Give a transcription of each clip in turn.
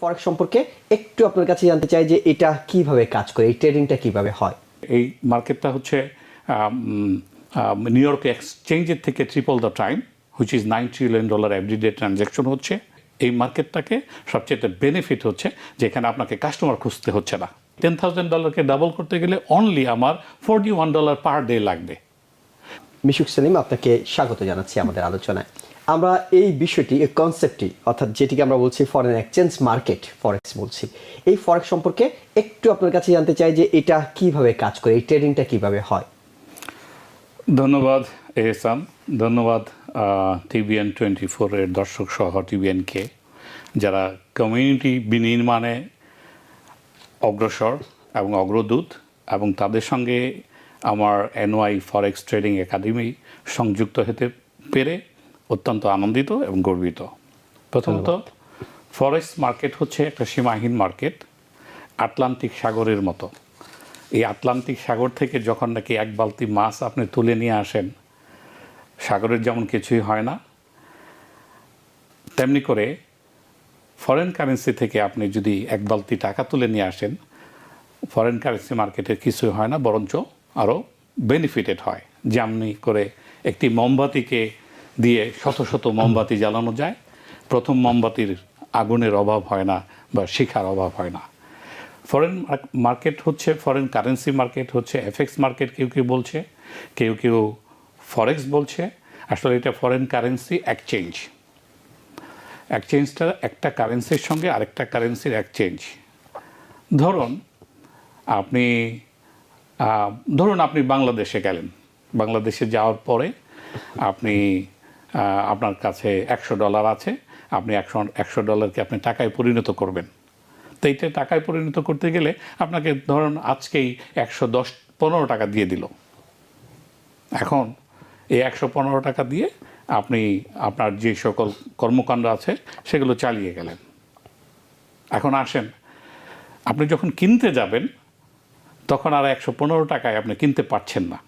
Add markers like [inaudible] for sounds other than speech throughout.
ফরেক্স সম্পর্কে একটু আপনার কাছে জানতে চাই যে এটা কীভাবে কাজ করে এই ট্রেডিংটা কীভাবে হয়? এই মার্কেটটা হচ্ছে নিউ ইয়র্ক এক্সচেঞ্জের থেকে triple the time which is nine trillion dollar everyday transaction হচ্ছে। এই মার্কেটটাকে সবচেয়ে বেনিফিট হচ্ছে যে এখানে আপনাকে কাস্টমার খুঁজতে হচ্ছে না। টেন থাউজেন্ড ডলারকে ডাবল করতে গেলে অনলি আমার forty one dollar per day লাগবে। মিশুক সেলিম আপনাকে স্বাগত জানাচ্ছি আমাদের আলোচনায়। আমরা এই বিষয়টি, এই কনসেপ্টটি অর্থাৎ যেটিকে আমরা বলছি ফরেন এক্সচেঞ্জ মার্কেট ফরেক্স বলছি, এই ফরেক্স সম্পর্কে একটু আপনার কাছে জানতে চাই যে এটা কীভাবে কাজ করে, এই ট্রেডিংটা কীভাবে হয়। ধন্যবাদ, এহসান। ধন্যবাদ টিভিএন টোয়েন্টি ফোরের দর্শক সহ টিভিএনকে যারা কমিউনিটি বিনির্মাণে অগ্রসর এবং অগ্রদূত, এবং তাদের সঙ্গে আমার এনওয়াই ফরেক্স ট্রেডিং একাডেমি সংযুক্ত হতে পেরে অত্যন্ত আনন্দিত এবং গর্বিত। প্রথমত ফরেস্ট মার্কেট হচ্ছে একটা সীমাহীন মার্কেট আটলান্টিক সাগরের মতো। এই আটলান্টিক সাগর থেকে যখন নাকি এক বালতি মাছ আপনি তুলে নিয়ে আসেন সাগরের যেমন কিছুই হয় না তেমনি করে ফরেন কারেন্সি থেকে আপনি যদি এক বালতি টাকা তুলে নিয়ে আসেন ফরেন কারেন্সি মার্কেটের কিছুই হয় না বরঞ্চ আরও বেনিফিটেড হয়। যেমনি করে একটি মোমবাতিকে দিয়ে শত শত মোমবাতি জ্বালানো যায়। প্রথম মোমবাতির আগুনের অভাব হয় না বা শিখার অভাব হয় না। ফরেন মার্কেট হচ্ছে ফরেন কারেন্সি মার্কেট হচ্ছে এফএক্স মার্কেট কেউ কেউ বলছে, কেউ কেউ ফরেক্স বলছে। আসলে এটা ফরেন কারেন্সি এক্সচেঞ্জ এক্সচেঞ্জটা একটা কারেন্সির সঙ্গে আরেকটা কারেন্সির এক্সচেঞ্জ ধরুন, আপনি ধরুন আপনি বাংলাদেশে গেলেন। বাংলাদেশে যাওয়ার পরে আপনি আপনার কাছে একশো ডলার আছে, আপনি একশো একশো ডলারকে আপনি টাকায় পরিণত করবেন। তো এইটা টাকায় পরিণত করতে গেলে আপনাকে ধরুন আজকেই একশো দশ, পনেরো টাকা দিয়ে দিল। এখন এই একশো পনেরো টাকা দিয়ে আপনি আপনার যে সকল কর্মকাণ্ড আছে, সেগুলো চালিয়ে গেলেন। এখন আসেন, আপনি যখন কিনতে যাবেন, তখন আর একশো পনেরো টাকায় আপনি কিনতে পারছেন না।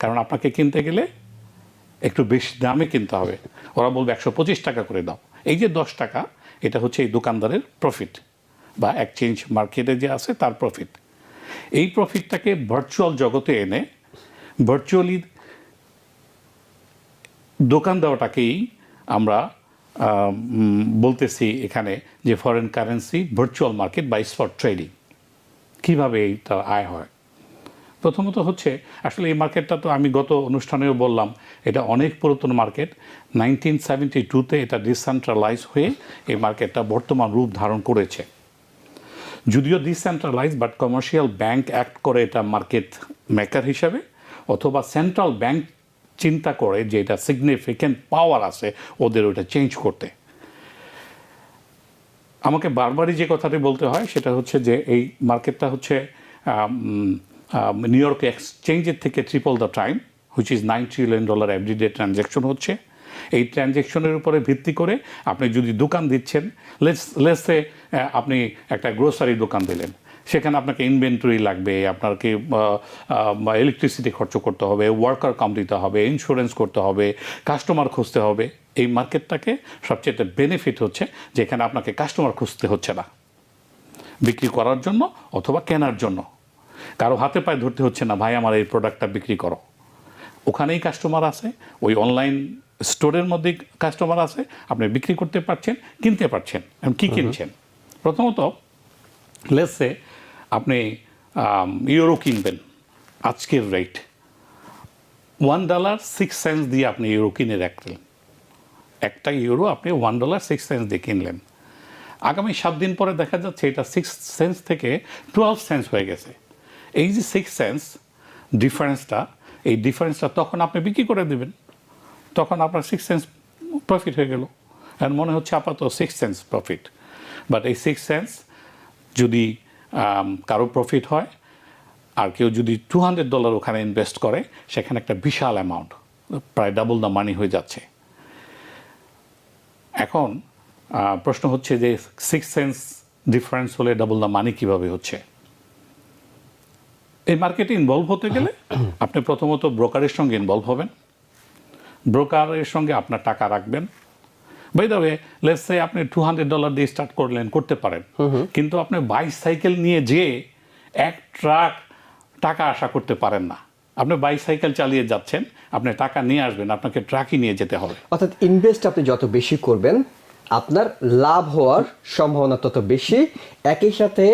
কারণ আপনাকে কিনতে গেলে একটু বেশি দামে কিনতে হবে। ওরা বলবে একশো পঁচিশ টাকা করে দাও। এই যে দশ টাকা, এটা হচ্ছে এই দোকানদারের প্রফিট বা এক্সচেঞ্জ মার্কেটে যে আছে তার প্রফিট এই প্রফিটটাকে ভার্চুয়াল জগতে এনে ভার্চুয়ালি দোকান দেওয়াটাকেই আমরা বলতেছি এখানে যে ফরেন কারেন্সি ভার্চুয়াল মার্কেট বা স্পট ট্রেডিং কীভাবে এইটা আয় হয়? প্রথমত হচ্ছে, আসলে এই মার্কেটটা তো আমি গত অনুষ্ঠানেও বললাম, এটা অনেক পুরাতন মার্কেট। নাইনটিন সেভেন্টি টুতে এটা ডিসেন্ট্রালাইজ হয়ে এই মার্কেটটা বর্তমান রূপ ধারণ করেছে। যদিও decentralize but commercial bank act করে এটা মার্কেট মেকার হিসাবে, অথবা সেন্ট্রাল ব্যাংক চিন্তা করে যে এটা সিগনিফিক্যান্ট পাওয়ার আছে, ওদের ওটা চেঞ্জ করতে। আমাকে বারবারই যে কথাটি বলতে হয়, সেটা হচ্ছে যে এই মার্কেটটা হচ্ছে নিউ ইয়র্ক এক্সচেঞ্জের থেকে triple the time which is nine trillion dollar everyday transaction হচ্ছে। এই ট্রানজ্যাকশনের উপরে ভিত্তি করে আপনি যদি দোকান দিচ্ছেন লেস লেসে আপনি একটা গ্রোসারি দোকান দিলেন। সেখানে আপনাকে ইনভেন্টরি লাগবে, আপনাকে ইলেকট্রিসিটি খরচ করতে হবে ওয়ার্কার কাম দিতে হবে ইন্স্যুরেন্স করতে হবে কাস্টমার খুঁজতে হবে। এই মার্কেটটাকে সবচেয়ে বেনিফিট হচ্ছে যে এখানে আপনাকে কাস্টমার খুঁজতে হচ্ছে না। বিক্রি করার জন্য অথবা কেনার জন্য। কারও হাতে পায়ে ধরতে হচ্ছে না ভাই আমার এই প্রোডাক্টটা বিক্রি করো। ওখানেই কাস্টমার আছে ওই অনলাইন স্টোরের মধ্যে কাস্টমার আছে আপনি বিক্রি করতে পারছেন কিনতে পারছেন কী কিনছেন? প্রথমত লেসে আপনি ইউরো কিনবেন আজকের rate one dollar six cents দিয়ে আপনি ইউরো কিনে রাখলেন। একটা ইউরো আপনি ওয়ান ডলার সিক্স সেন্স দিয়ে কিনলেন। আগামী সাত দিন পরে দেখা যাচ্ছে এটা সিক্স সেন্স থেকে টুয়েলভ সেন্স হয়ে গেছে। এই যে সিক্স সেন্স ডিফারেন্সটা এই ডিফারেন্সটা তখন আপনি বিক্রি করে দেবেন। তখন আপনার সিক্স সেন্স প্রফিট হয়ে গেল। আর মনে হচ্ছে আপাতত সিক্স সেন্স প্রফিট বাট এই সিক্স সেন্স যদি কারও প্রফিট হয়, আর কেউ যদি টু হান্ড্রেড ডলার ওখানে ইনভেস্ট করে, সেখানে একটা বিশাল অ্যামাউন্ট প্রায় ডাবল দ্য মানি হয়ে যাচ্ছে। এখন প্রশ্ন হচ্ছে যে সিক্স সেন্স ডিফারেন্স হলে ডাবল দ্য মানি কীভাবে হচ্ছে? এই মার্কেটে ইনভলভ হতে গেলে আপনি প্রথমত ব্রোকারের সঙ্গে ইনভলভ হবেন। ব্রোকারের সঙ্গে আপনার টাকা রাখবেন। By the way let's say আপনি টু হান্ড্রেড ডলার দিয়ে স্টার্ট করলেন করতে পারেন। কিন্তু আপনি বাইসাইকেল নিয়ে যে এক ট্রাক টাকা আশা করতে পারেন না। আপনি বাইসাইকেল চালিয়ে যাচ্ছেন আপনি টাকা নিয়ে আসবেন আপনাকে ট্রাকই নিয়ে যেতে হবে। অর্থাৎ ইনভেস্ট আপনি যত বেশি করবেন আপনার লাভ হওয়ার সম্ভাবনা তত বেশি একই সাথে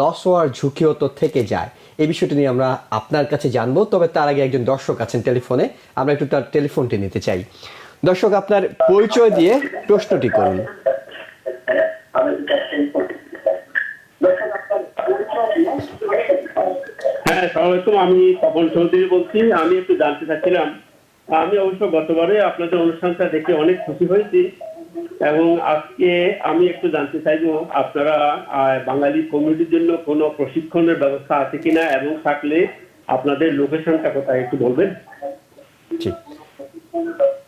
লস হওয়ার ঝুঁকিও তো থেকে যায়। এই বিষয়টি নিয়ে আমরা আপনার কাছে জানব, তবে তার আগে একজন দর্শক আছেন টেলিফোনে। আমরা একটু তার টেলিফোনটি নিতে চাই। দর্শক, আপনার পরিচয় দিয়ে প্রশ্নটি করুন। হ্যাঁ সালামালাইকুম, আমি তপন চৌধুরী বলছি। আমি একটু জানতে চাচ্ছিলাম, আমি অবশ্য গতবারে আপনাদের অনুষ্ঠানটা দেখে অনেক খুশি হয়েছি। এবং আজকে আমি একটু জানতে চাইব আপনারা বাঙালি কমিউনিটির জন্য কোনো প্রশিক্ষণের ব্যবস্থা আছে কিনা এবং থাকলে আপনাদের লোকেশনটা কোথায় একটু বলবেন?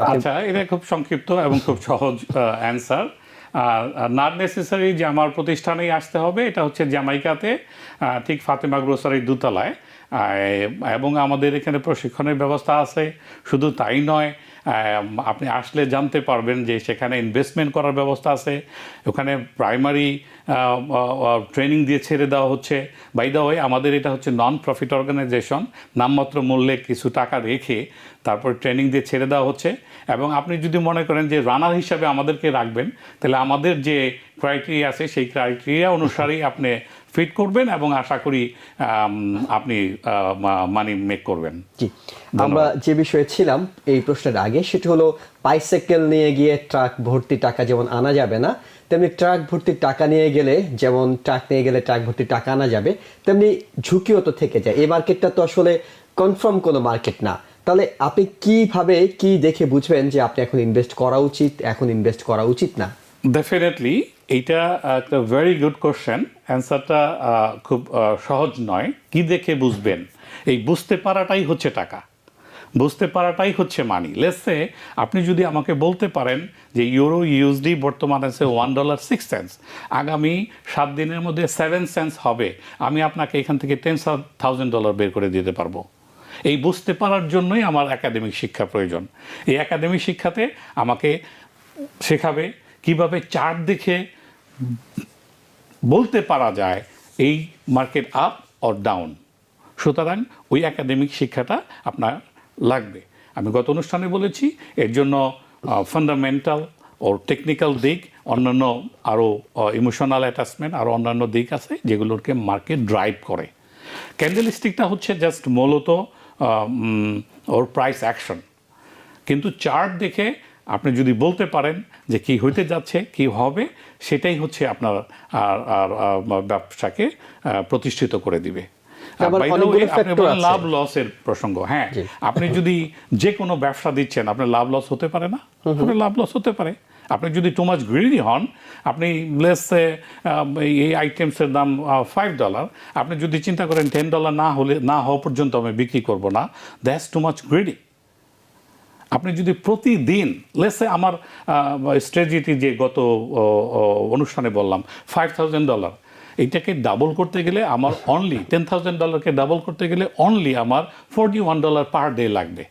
আচ্ছা এটা খুব সংক্ষিপ্ত এবং খুব সহজ অ্যান্সার নট নেসেসারি যে আমার প্রতিষ্ঠানেই আসতে হবে এটা হচ্ছে জামাইকাতে ঠিক ফাতেমা গ্রোসারির দোতলায়। আহ, এবং আমাদের এখানে প্রশিক্ষণের ব্যবস্থা আছে শুধু তাই নয় আপনি আসলে জানতে পারবেন যে সেখানে ইনভেস্টমেন্ট করার ব্যবস্থা আছে। ওখানে প্রাইমারি ট্রেনিং দিয়ে ছেড়ে দেওয়া হচ্ছে। বাই দা ওয়ে আমাদের এটা হচ্ছে নন প্রফিট অর্গানাইজেশন নামমাত্র মূল্যে কিছু টাকা রেখে তারপর ট্রেনিং দিয়ে ছেড়ে দেওয়া হচ্ছে। এবং আপনি যদি মনে করেন যে রানার হিসাবে আমাদেরকে রাখবেন, তাহলে আমাদের যে ক্রাইটেরিয়া আছে, সেই ক্রাইটেরিয়া অনুসারেই আপনি ফিট করবেন এবং আশা করি আপনি মানি মেক করবেন। জি। আমরা যে বিষয়ে ছিলাম এই প্রশ্নের আগে সেটি হলো বাইসাইকেল নিয়ে গিয়ে ট্রাক ভর্তি টাকা যেমন আনা যাবে না তেমনি ট্রাক ভর্তি টাকা নিয়ে গেলে যেমন ট্রাক নিয়ে গেলে ট্রাক ভর্তি টাকা আনা যাবে তেমনি ঝুঁকিও তো থেকে যায়। এই মার্কেটটা তো আসলে কনফার্ম কোনো মার্কেট না। তাহলে আপনি কীভাবে কি দেখে বুঝবেন যে আপনি এখন ইনভেস্ট করা উচিত এখন ইনভেস্ট করা উচিত না? ডেফিনেটলি এইটা একটা ভেরি গুড কোশ্চেন অ্যান্সারটা খুব সহজ নয়। কি দেখে বুঝবেন? এই বুঝতে পারাটাই হচ্ছে টাকা। বুঝতে পারাটাই হচ্ছে মানি লেসে আপনি যদি আমাকে বলতে পারেন যে ইউরো ইউএসডি বর্তমানে আছে ওয়ান ডলার সিক্স সেন্স আগামী সাত দিনের মধ্যে সেভেন সেন্স হবে। আমি আপনাকে এখান থেকে টেন থাউজেন্ড ডলার বের করে দিতে পারব। এই বুঝতে পারার জন্যই আমার একাডেমিক শিক্ষা প্রয়োজন। এই একাডেমিক শিক্ষাতে আমাকে শেখাবে কীভাবে চার্ট দেখে বলতে পারা যায় এই মার্কেট আপ অর ডাউন সুতরাং ওই একাডেমিক শিক্ষাটা আপনার লাগবে। আমি গত অনুষ্ঠানে বলেছি, এর জন্য ফান্ডামেন্টাল ও টেকনিক্যাল দিক, অন্যান্য আরও ইমোশনাল অ্যাটাচমেন্ট আরও অন্যান্য দিক আছে যেগুলোকে মার্কেট ড্রাইভ করে। ক্যান্ডেলিস্টিকটা হচ্ছে জাস্ট মূলত ওর প্রাইস অ্যাকশন কিন্তু চার্ট দেখে আপনি যদি বলতে পারেন যে কি হইতে যাচ্ছে কি হবে সেটাই হচ্ছে আপনার আর আর ব্যবসাকে প্রতিষ্ঠিত করে দিবে। লাভ লসের প্রসঙ্গ হ্যাঁ। আপনি যদি যে কোনো ব্যবসা দিচ্ছেন আপনার লাভ লস হতে পারে না? আপনার লাভ লস হতে পারে। আপনি যদি টু মাচ গ্রিডি হন আপনি লেস এই আইটেমসের দাম ফাইভ ডলার আপনি যদি চিন্তা করেন টেন ডলার না হলে না হওয়া পর্যন্ত আমি বিক্রি করব না দ্যাটস টু মাচ গ্রিডি আপনি যদি প্রতিদিন লেসে আমার স্ট্র্যাটেজি যে গত অনুষ্ঠানে বললাম ফাইভ থাউজেন্ড ডলার এইটাকে ডাবল করতে গেলে আমার অনলি টেন থাউজেন্ড ডলারকে ডাবল করতে গেলে অনলি আমার forty one dollar per day লাগবে।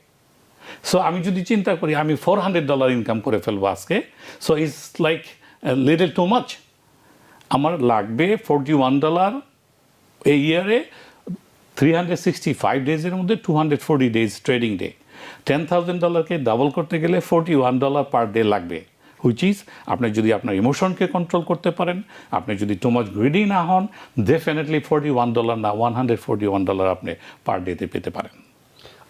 সো আমি যদি চিন্তা করি, আমি ফোর হান্ড্রেড ডলার ইনকাম করে ফেলব আজকে so it's like little too much আমার লাগবে ফোরটি ওয়ান ডলার এই ইয়ারে থ্রি হান্ড্রেড সিক্সটি ফাইভ ডেজের মধ্যে two hundred forty days trading day ten thousand ডলারকে double করতে গেলে forty one dollar per day লাগবে হুইচ ইজ আপনি যদি আপনার ইমোশনকে কন্ট্রোল করতে পারেন, আপনি যদি টু মাচ গ্রিডি না হন ডেফিনেটলি ফোরটি ওয়ান ডলার না one hundred forty one dollar আপনি পার ডেতে পেতে পারেন।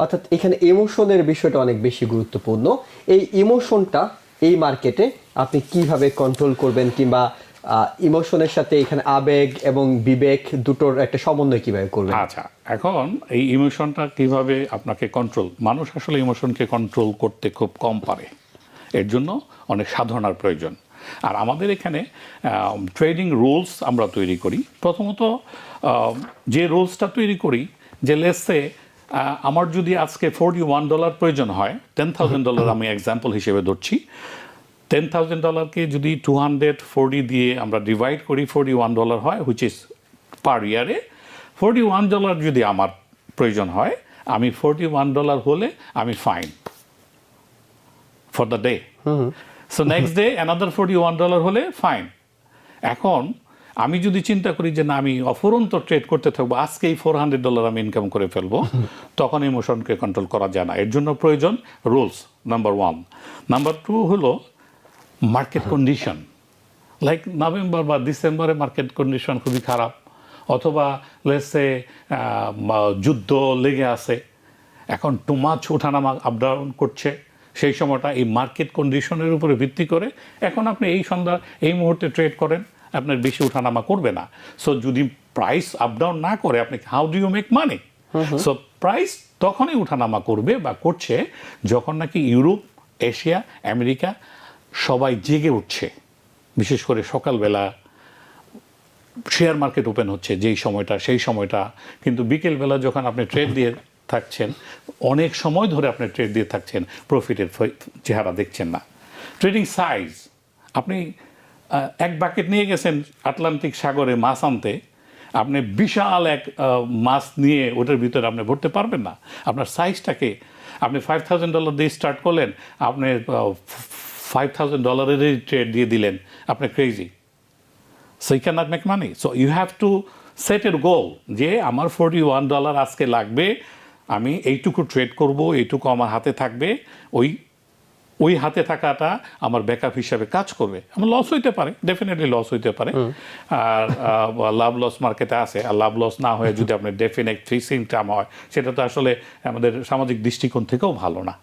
অর্থাৎ এখানে ইমোশনের বিষয়টা অনেক বেশি গুরুত্বপূর্ণ। এই ইমোশনটা এই মার্কেটে আপনি কীভাবে কন্ট্রোল করবেন কিংবা ইমোশনের সাথে এখানে আবেগ এবং বিবেক দুটোর একটা সমন্বয় কীভাবে করবেন? আচ্ছা এখন এই ইমোশনটা কীভাবে আপনাকে কন্ট্রোল মানুষ আসলে ইমোশনকে কন্ট্রোল করতে খুব কম পারে। এর জন্য অনেক সাধনার প্রয়োজন। আর আমাদের এখানে ট্রেডিং রুলস আমরা তৈরি করি। প্রথমত যে রুলসটা তৈরি করি, যে লেসে আমার যদি আজকে ফোরটি ওয়ান ডলার প্রয়োজন হয় টেন থাউজেন্ড ডলার আমি এক্সাম্পল হিসেবে ধরছি টেন থাউজেন্ড ডলারকে যদি টু হান্ড্রেড ফোরটি দিয়ে আমরা ডিভাইড করি ফোরটি ওয়ান ডলার হয় হুইচ ইজ পার ইয়ারে ফোরটি ওয়ান ডলার যদি আমার প্রয়োজন হয় আমি ফোরটি ওয়ান ডলার হলে আমি fine for the day so next day another forty one dollar হলে ফাইন এখন আমি যদি চিন্তা করি যে না আমি অফুরন্ত ট্রেড করতে থাকব আজকেই ফোর হান্ড্রেড ডলার আমি ইনকাম করে ফেলব [laughs] তখন ইমোশনকে কন্ট্রোল করা যায় না। এর জন্য প্রয়োজন rules number one number two হলো মার্কেট কন্ডিশন লাইক নভেম্বর বা ডিসেম্বরে মার্কেট কন্ডিশন খুবই খারাপ। অথবা লেসে যুদ্ধ লেগে আছে। এখন টু মাছ ওঠানামা আপ করছে। সেই সময়টা এই মার্কেট কন্ডিশনের উপরে ভিত্তি করে এখন আপনি এই সন্ধ্যা এই মুহূর্তে ট্রেড করেন আপনার বেশি ওঠানামা করবে না। সো যদি প্রাইস আপ ডাউন না করে আপনি how do you make money so price তখনই ওঠানামা করবে বা করছে যখন নাকি ইউরোপ এশিয়া আমেরিকা সবাই জেগে উঠছে। বিশেষ করে সকালবেলা শেয়ার মার্কেট ওপেন হচ্ছে, যেই সময়টা, সেই সময়টা। কিন্তু বিকেলবেলা যখন আপনি ট্রেড দিয়ে থাকছেন, অনেক সময় ধরে আপনি ট্রেড দিয়ে থাকছেন প্রফিটের চেহারা দেখছেন না। ট্রেডিং সাইজ আপনি এক বাকেট নিয়ে গেছেন আটলান্টিক সাগরে মাছ আনতে, আপনি বিশাল এক মাছ নিয়ে ওটার ভিতরে আপনি ভরতে পারবেন না। আপনার সাইজটাকে আপনি ফাইভ থাউজেন্ড ডলার দিয়ে স্টার্ট করলেন, আপনি ফাইভ থাউজেন্ড ডলারেরই ট্রেড দিয়ে দিলেন। আপনি crazy so you can't make money so you have to set এর গোল যে আমার ফোরটি ওয়ান ডলার আজকে লাগবে আমি এইটুকু ট্রেড করব এইটুকু আমার হাতে থাকবে ওই ওই হাতে থাকাটা আমার ব্যাকআপ হিসাবে কাজ করবে। আমার লস হইতে পারে ডেফিনেটলি লস হইতে পারে। আর লাভ লস মার্কেটে আছে। আর লাভ লস না হয়ে যদি আপনার ডেফিনেট ফিক্স ইনকাম হয় সেটা তো আসলে আমাদের সামাজিক দৃষ্টিকোণ থেকেও ভালো না।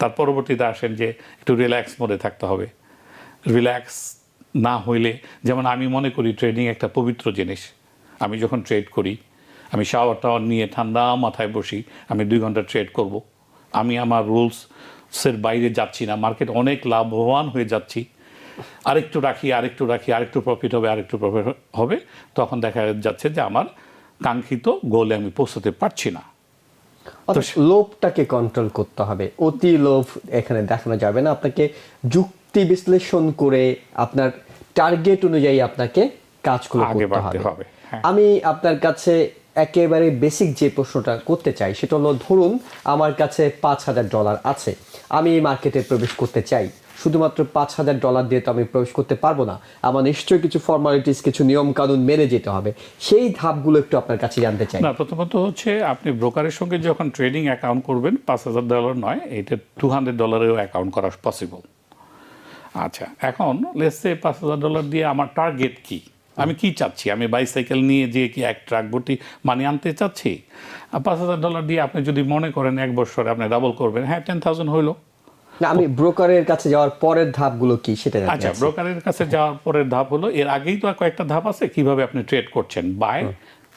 তার পরবর্তীতে আসেন যে একটু রিল্যাক্স মোডে থাকতে হবে। রিল্যাক্স না হইলে, যেমন আমি মনে করি ট্রেডিং একটা পবিত্র জিনিস। আমি যখন ট্রেড করি, আমি শাওয়ার টাওয়ার নিয়ে ঠান্ডা মাথায় বসি, আমি দুই ঘণ্টা ট্রেড করব। আমি আমার রুলসের বাইরে যাচ্ছি না মার্কেট অনেক লাভবান হয়ে যাচ্ছি। আরেকটু রাখি আরেকটু রাখি, আরেকটু প্রফিট হবে, আরেকটু প্রফিট হবে, তখন দেখা যাচ্ছে যে আমার কাঙ্ক্ষিত গোলে আমি পৌঁছতে পারছি না। লোভটাকে কন্ট্রোল করতে হবে। অতি লোভ এখানে দেখানো যাবে না। আপনাকে যুক্তি বিশ্লেষণ করে আপনার টার্গেট অনুযায়ী আপনাকে কাজগুলো করে করতে হবে। হ্যাঁ। আমি আপনার কাছে একেবারে বেসিক যে প্রশ্নটা করতে চাই সেটা হলো ধরুন আমার কাছে পাঁচ হাজার ডলার আছে। আমি এই মার্কেটে প্রবেশ করতে চাই। শুধুমাত্র পাঁচ হাজার ডলার দিয়ে তো আমি প্রবেশ করতে পারব না। আমার নিশ্চয়ই কিছু ফর্মালিটিস কিছু নিয়ম কানুন মেনে যেতে হবে। সেই ধাপগুলো একটু আপনার কাছে জানতে চাই। না, প্রথমত হচ্ছে আপনি ব্রোকারের সঙ্গে যখন ট্রেডিং অ্যাকাউন্ট করবেন, পাঁচ হাজার ডলার নয়, এটা টু হান্ড্রেড ডলারেও অ্যাকাউন্ট করা পসিবল আচ্ছা এখন লেসে পাঁচ হাজার ডলার দিয়ে আমার টার্গেট কি? আমি কি চাচ্ছি? আমি বাইসাইকেল নিয়ে যে কি এক ট্রাক ভর্তি মানি আনতে চাচ্ছি? পাঁচ হাজার ডলার দিয়ে আপনি যদি মনে করেন এক বছরে আপনি ডাবল করবেন হ্যাঁ টেন থাউজেন্ড হইল। না আমি ব্রোকারের কাছে যাওয়ার পরের ধাপগুলো কি সেটা জানতে আচ্ছা ব্রোকারের কাছে যাওয়ার পরের ধাপ হলো এর আগেই তো কয়েকটা ধাপ আছে কীভাবে আপনি ট্রেড করছেন? বাই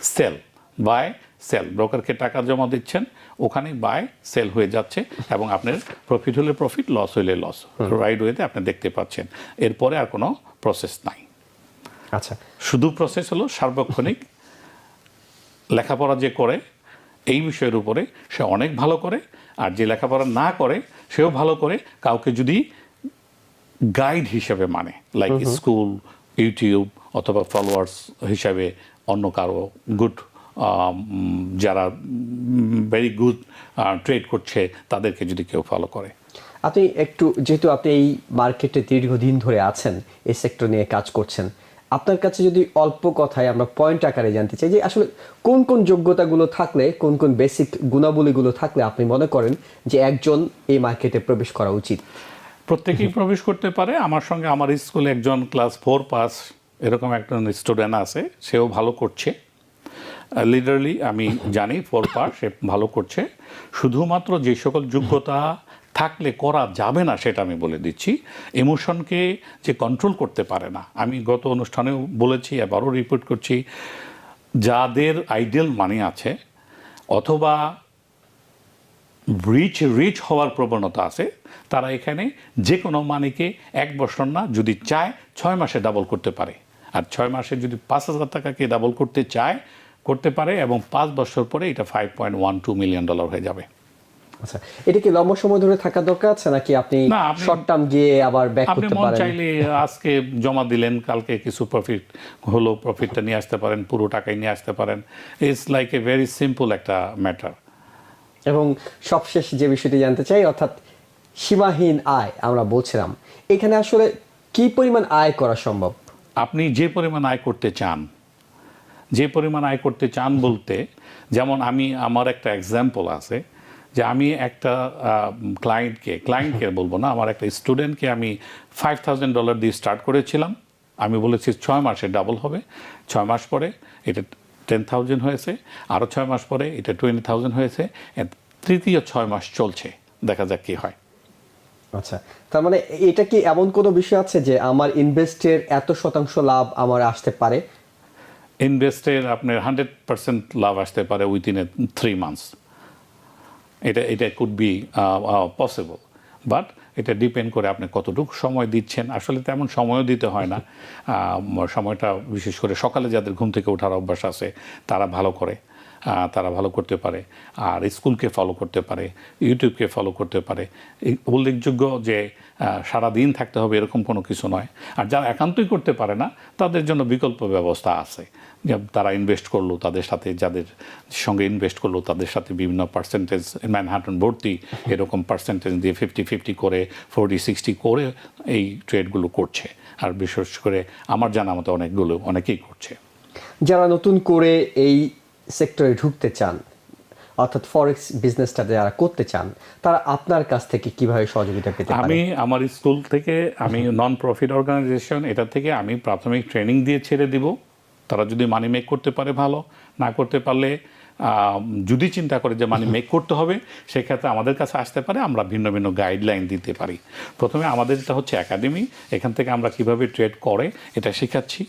সেল বাই সেল ব্রোকারকে টাকা জমা দিচ্ছেন ওখানে বাই সেল হয়ে যাচ্ছে এবং আপনার প্রফিট হলে প্রফিট লস হলে লস রাইড ওয়েতে আপনি দেখতে পাচ্ছেন। এরপরে আর কোনো প্রসেস নাই। আচ্ছা। শুধু প্রসেস হলো সার্বক্ষণিক [laughs] লেখাপড়া যে করে এই বিষয়ের উপরে সে অনেক ভালো করে আর যে লেখাপড়া না করে সেও ভালো করে কাউকে যদি গাইড হিসেবে মানে লাইক স্কুল ইউটিউব অথবা ফলোয়ার্স হিসাবে অন্য কারও গুড যারা ভেরি গুড ট্রেড করছে তাদেরকে যদি কেউ ফলো করে। আপনি একটু যেহেতু আপনি এই মার্কেটে দীর্ঘদিন ধরে আছেন এই সেক্টর নিয়ে কাজ করছেন আপনার কাছে যদি অল্প কথায় আমরা পয়েন্ট আকারে জানতে চাই যে আসলে কোন কোন যোগ্যতাগুলো থাকলে, কোন কোন বেসিক গুণাবলীগুলো থাকলে আপনি মনে করেন যে একজন এই মার্কেটে প্রবেশ করা উচিত? প্রত্যেকেই প্রবেশ করতে পারে। আমার সঙ্গে আমার স্কুলে একজন ক্লাস ফোর পাস এরকম একজন স্টুডেন্ট আছে, সেও ভালো করছে। লিডারলি আমি জানি ফোর পাস সে ভালো করছে। শুধুমাত্র যে সকল যোগ্যতা থাকলে করা যাবে না, সেটা আমি বলে দিচ্ছি। ইমোশনকে যে কন্ট্রোল করতে পারে না, আমি গত অনুষ্ঠানেও বলেছি, আবারও রিপোর্ট করছি, যাদের আইডিয়াল মানি আছে অথবা রিচ রিচ হওয়ার প্রবণতা আছে, তারা এখানে যে কোনো মানিকে এক বছর না, যদি চায় ছয় মাসে ডাবল করতে পারে। আর ছয় মাসে যদি পাঁচ হাজার টাকাকে ডাবল করতে চায়, করতে পারে এবং পাঁচ বছর পরে এটা five point one two million dollar হয়ে যাবে। আচ্ছা এটা কি লম্বা সময় ধরে থাকা দরকার আছে নাকি আপনি শর্ট টার্ম গিয়ে আবার ব্যাক করতে পারেন? চাইলে আজকে জমা দিলেন কালকে কিছু প্রফিট হলো প্রফিটটা নিয়ে আসতে পারেন পুরো টাকাই নিয়ে আসতে পারেন। It's like a very simple একটা ম্যাটার এবং সবশেষ যে বিষয়টি জানতে চাই অর্থাৎ সীমাহীন আয় আমরা বলছিলাম এখানে আসলে কি পরিমাণ আয় করা সম্ভব? আপনি যে পরিমাণ আয় করতে চান যে পরিমাণ আয় করতে চান বলতে যেমন আমি আমার একটা এক্সাম্পল আছে। যে আমি একটা ক্লায়েন্টকে ক্লায়েন্টকে বলব না আমার একটা স্টুডেন্টকে আমি ফাইভ থাউজেন্ড ডলার দিয়ে স্টার্ট করেছিলাম। আমি বলেছি ছয় মাসে ডাবল হবে। ছয় মাস পরে এটা টেন থাউজেন্ড হয়েছে আরও ছয় মাস পরে এটা টোয়েন্টি থাউজেন্ড হয়েছে তৃতীয় ছয় মাস চলছে। দেখা যাক কী হয়। আচ্ছা তার মানে এটা কি এমন কোনো বিষয় আছে যে আমার ইনভেস্টের এত শতাংশ লাভ আমার আসতে পারে? ইনভেস্টের আপনার হান্ড্রেড পার্সেন্ট লাভ আসতে পারে উইদিন এ থ্রি মান্থস এটা এটা কুড বি পসিবল বাট এটা ডিপেন্ড করে আপনি কতটুকু সময় দিচ্ছেন। আসলে তেমন সময়ও দিতে হয় না। [laughs] সময়টা বিশেষ করে সকালে যাদের ঘুম থেকে ওঠার অভ্যাস আছে তারা ভালো করে তারা ভালো করতে পারে। আর স্কুলকে ফলো করতে পারে, ইউটিউবকে ফলো করতে পারে। উল্লেখযোগ্য যে সারা দিন থাকতে হবে এরকম কোনো কিছু নয়। আর যারা একান্তই করতে পারে না, তাদের জন্য বিকল্প ব্যবস্থা আছে। তারা ইনভেস্ট করল তাদের সাথে, যাদের সঙ্গে ইনভেস্ট করল তাদের সাথে বিভিন্ন পার্সেন্টেজ ম্যানহাটন ভর্তি, এরকম পার্সেন্টেজ দিয়ে ফিফটি ফিফটি করে ফোরটি সিক্সটি করে এই ট্রেডগুলো করছে। আর বিশেষ করে আমার জানা মতো অনেকগুলো, অনেকেই করছে। যারা নতুন করে এই সেক্টরে ঢুকতে চান অর্থাৎ ফরেক্স বিজনেসটা যারা করতে চান তারা আপনার কাছ থেকে কীভাবে সহযোগিতা পেতে আমি আমার স্কুল থেকে আমি নন প্রফিট অর্গানাইজেশন এটা থেকে আমি প্রাথমিক ট্রেনিং দিয়ে ছেড়ে দিব। তারা যদি মানি মেক করতে পারে ভালো না করতে পারলে যদি চিন্তা করে যে মানি মেক করতে হবে সেক্ষেত্রে আমাদের কাছে আসতে পারে আমরা ভিন্ন ভিন্ন গাইডলাইন দিতে পারি। প্রথমে আমাদের এটা হচ্ছে একাডেমি এখান থেকে আমরা কীভাবে ট্রেড করে এটা শেখাচ্ছি।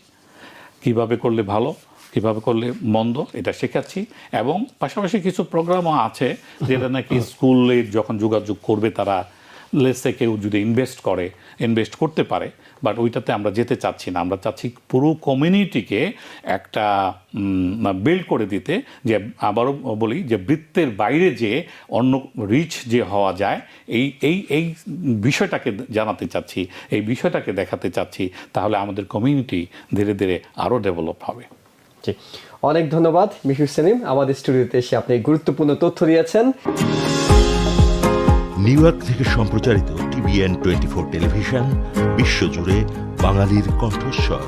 কীভাবে করলে ভালো কীভাবে করলে মন্দ এটা শেখাচ্ছি। এবং পাশাপাশি কিছু প্রোগ্রামও আছে যেটা নাকি [laughs] স্কুলে যখন যোগাযোগ করবে তারা লেসে কেউ যদি ইনভেস্ট করে ইনভেস্ট করতে পারে বাট ওইটাতে আমরা যেতে চাচ্ছি না। আমরা চাচ্ছি পুরো কমিউনিটিকে একটা বিল্ড করে দিতে যে আবারও বলি যে বৃত্তের বাইরে যে অন্য রিচ যে হওয়া যায় এই এই এই বিষয়টাকে জানাতে চাচ্ছি এই বিষয়টাকে দেখাতে চাচ্ছি তাহলে আমাদের কমিউনিটি ধীরে ধীরে আরও ডেভেলপ হবে। জি অনেক ধন্যবাদ, মিশু সেলিম। আমাদের স্টুডিওতে এসে আপনি গুরুত্বপূর্ণ তথ্য দিয়েছেন। নিউ ইয়র্ক থেকে সম্প্রচারিত টিভিএন টোয়েন্টি ফোর টেলিভিশন, বিশ্বজুড়ে বাঙালির কণ্ঠস্বর।